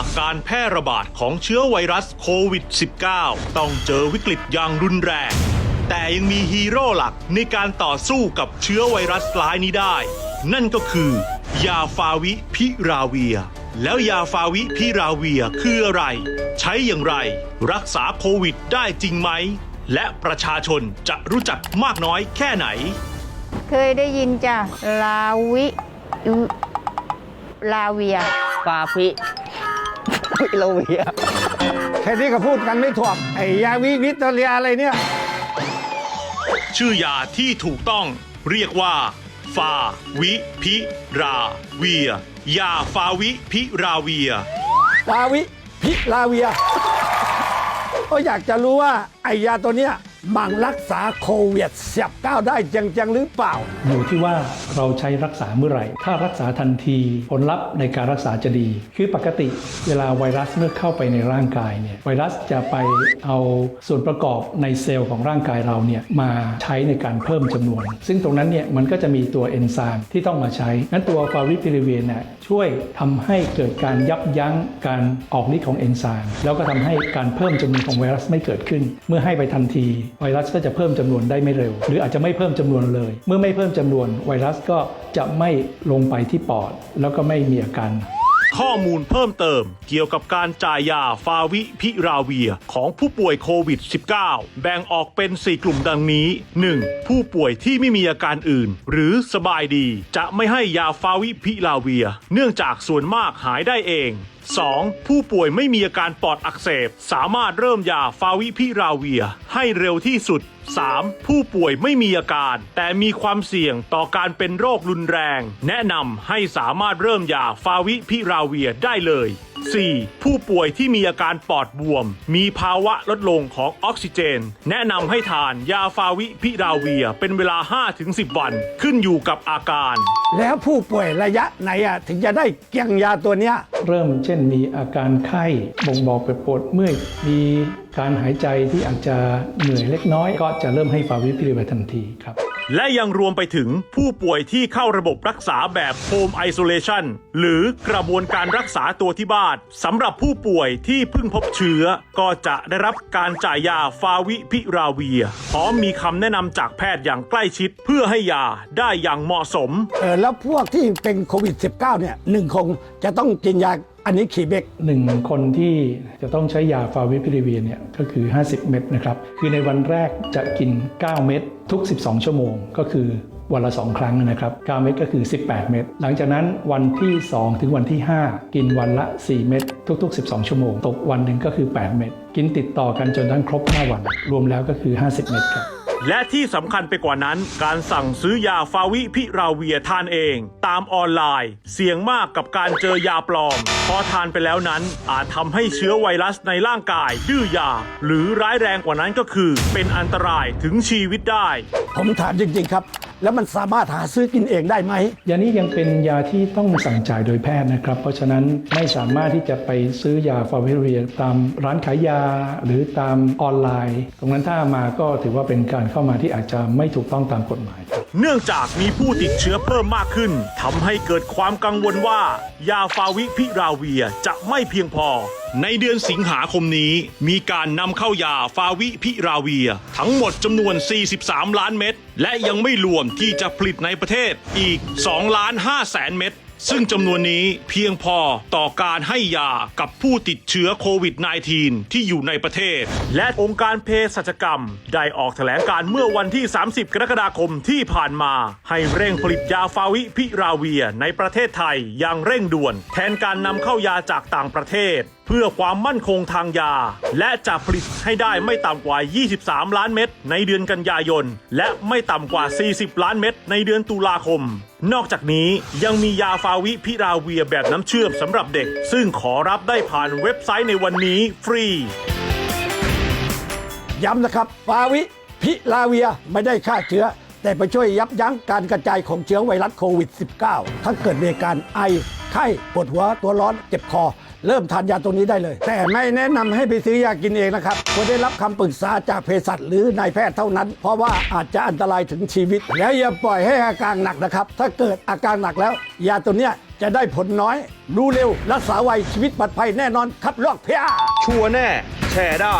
จากการแพร่ระบาดของเชื้อไวรัสโควิด -19 ต้องเจอวิกฤตอย่างรุนแรง แต่ยังมีฮีโร่หลักในการต่อสู้กับเชื้อไวรัสร้ายนี้ได้ นั่นก็คือ ยาฟาวิพิราเวีย แล้วยาฟาวิพิราเวียคืออะไร ใช้อย่างไร รักษาโควิดได้จริงไหม และประชาชนจะรู้จักมากน้อยแค่ไหน เคยได้ยินจ้ะลาวิอุลาเวีย ฟาฟิ ฟิโลเวีย แค่นี้ก็พูดกันไม่ถูกไอ้ยาวิวิตเรียอะไรเนี่ย ชื่อยาที่ถูกต้องเรียกว่า ฟาวิพิราเวีย ยาฟาวิพิราเวียฟาวิพิลาเวีย ก็อยากจะรู้ว่าไอ้ยาตัวเนี้ย มันรักษาโควิด19ได้จังๆหรือเปล่า อยู่ที่ว่าเราใช้รักษาเมื่อไหร่ ถ้ารักษาทันทีผลลัพธ์ในการรักษาจะดี คือปกติเวลาไวรัสเมื่อเข้าไปในร่างกายเนี่ยไวรัสจะไปเอาส่วนประกอบในเซลล์ของร่างกายเราเนี่ยมาใช้ในการเพิ่มจำนวน ซึ่งตรงนั้นเนี่ยมันก็จะมีตัวเอนไซม์ที่ต้องมาใช้นั้นตัวฟาวิพิริเวียนเนี่ยช่วยทำให้เกิดการยับยั้งการออกฤทธิ์ของเอนไซม์แล้วก็ทำให้การเพิ่มจำนวนของไวรัสไม่เกิดขึ้น เมื่อให้ไปทันทีไวรัสก็จะเพิ่มจำนวนได้ไม่เร็ว หรืออาจจะไม่เพิ่มจำนวนเลย เมื่อไม่เพิ่มจำนวนไวรัสก็จะไม่ลงไปที่ปอด แล้วก็ไม่มีอาการข้อมูลเพิ่มเติมเกี่ยวกับการจ่ายยาฟาวิพิราเวียของผู้ป่วยโควิด -19 แบ่งออกเป็น 4 กลุ่มดังนี้ 1. ผู้ป่วยที่ไม่มีอาการอื่น หรือสบายดี จะไม่ให้ยาฟาวิพิราเวีย เนื่องจากส่วนมากหายได้เอง 2. ผู้ป่วยไม่มีอาการปอดอักเสบ สามารถเริ่มยาฟาวิพิราเวีย ให้เร็วที่สุด 3. ผู้ป่วยไม่มีอาการ แต่มีความเสี่ยงต่อการเป็นโรครุนแรง แนะนำให้สามารถเริ่มยาฟาวิพิราเวียได้เลย 4. ผู้ป่วยที่มีอาการปอดบวม มีภาวะลดลงของออกซิเจน แนะนำให้ทานยาฟาวิพิราเวียเป็นเวลา 5-10 วัน ขึ้นอยู่กับอาการ แล้วผู้ป่วยระยะไหนอะถึงจะได้เกียงยาตัวเนี้ย เริ่มเช่นมีอาการไข้บ่งบอกไปปวดเมื่อยมีการหายใจที่อาจจะเหนื่อยเล็กน้อย ก็จะเริ่มให้ฟาวิพิริเวทันทีครับและยังรวมไปถึงผู้ป่วยที่เข้าระบบรักษาแบบ Home Isolation หรือกระบวนการรักษาตัวที่บ้านสำหรับผู้ป่วยที่เพิ่งพบเชื้อ ก็จะได้รับการจ่ายยาฟาวิพิราเวีย พร้อมมีคำแนะนำจากแพทย์อย่างใกล้ชิดเพื่อให้ยาได้อย่างเหมาะสม เออแล้วพวกที่เป็นโควิด -19 เนี่ยหนึ่งคงจะต้องกินยา อันนี้ขีเบกหนึ่งคนที่จะต้องใช้ยาฟาวิพิริเวียเนี่ยก็คือ 50 เม็ดนะครับ คือในวันแรกจะกิน 9 เม็ดทุก 12 ชั่วโมง ก็คือวันละ 2 ครั้งนะครับ9เม็ดก็คือ 18 เม็ดหลังจากนั้นวันที่ 2 ถึงวันที่ 5 กินวันละ 4 เม็ดทุก ๆ 12 ชั่วโมง ตกวันหนึ่งก็คือ 8 เม็ดกินติดต่อกันจนทั้งครบ 5 วัน รวมแล้วก็คือ 50 เม็ดครับ และที่สำคัญไปกว่านั้น การสั่งซื้อยาฟาวิพิราเวียทานเอง ตามออนไลน์ เสี่ยงมากกับการเจอยาปลอม พอทานไปแล้วนั้นอาจทำให้เชื้อไวรัสในร่างกาย ดื้อยา หรือร้ายแรงกว่านั้นก็คือ เป็นอันตรายถึงชีวิตได้ ผมถามจริงๆครับ แล้วมันสามารถหาซื้อกินเองได้ไหม ยานี้ยังเป็นยาที่ต้องสั่งจ่ายโดยแพทย์นะครับ เพราะฉะนั้นไม่สามารถที่จะไปซื้อยาฟาวิเรียตามร้านขายยาหรือตามออนไลน์ ตรงนั้นถ้ามาก็ถือว่าเป็นการเข้ามาที่อาจจะไม่ถูกต้องตามกฎหมายครับเนื่องจากมีผู้ติดเชื้อเพิ่มมากขึ้นทำให้เกิดความกังวลว่า ยาฟาวิพิราเวียจะไม่เพียงพอ ในเดือนสิงหาคมนี้มีการนำเข้ายาฟาวิพิราเวีย ทั้งหมดจำนวน 43 ล้านเม็ดและยังไม่รวมที่จะผลิตในประเทศอีก2ล้าน5แสนเม็ดซึ่งจำนวนนี้เพียงพอต่อการให้ยากับผู้ติดเชื้อโควิด -19 ที่อยู่ในประเทศ และองค์การเภสัชกรรม ได้ออกแถลงการเมื่อวันที่ 30 กรกฎาคมที่ผ่านมา ให้เร่งผลิตยาฟาวิพิราเวียในประเทศไทยอย่างเร่งด่วน แทนการนำเข้ายาจากต่างประเทศ พื่อความมั่นคงทางยา และจะผลิตให้ได้ไม่ต่ำกว่า 23 ล้านเม็ดในเดือนกันยายน และไม่ต่ำกว่า 40 ล้านเม็ดในเดือนตุลาคม นอกจากนี้ยังมียาฟาวิพิราเวียแบบน้ำเชื่อมสำหรับเด็ก ซึ่งขอรับได้ผ่านเว็บไซต์ในวันนี้ฟรี ย้ำนะครับ ฟาวิพิลาเวียไม่ได้ฆ่าเชื้อ แต่ไปช่วยยับยั้งการกระจายของเชื้อไวรัสโควิด -19 ถ้าเกิดมีอาการไอ ไข้ปวดหัวตัวร้อนเจ็บคอ เริ่มทานยาตัวนี้ได้เลย แต่ไม่แนะนำให้ไปซื้อยากินเองนะครับควรได้รับคำปรึกษาจากเภสัชหรือนายแพทย์เท่านั้น เพราะว่าอาจจะอันตรายถึงชีวิต แล้วอย่าปล่อยให้อาการหนักนะครับ ถ้าเกิดอาการหนักแล้ว ยาตัวเนี้ยจะได้ผลน้อย รู้เร็ว รักษาไวชีวิตปลอดภัยแน่นอนครับลอกเพียชัวแน่ แชร์ได้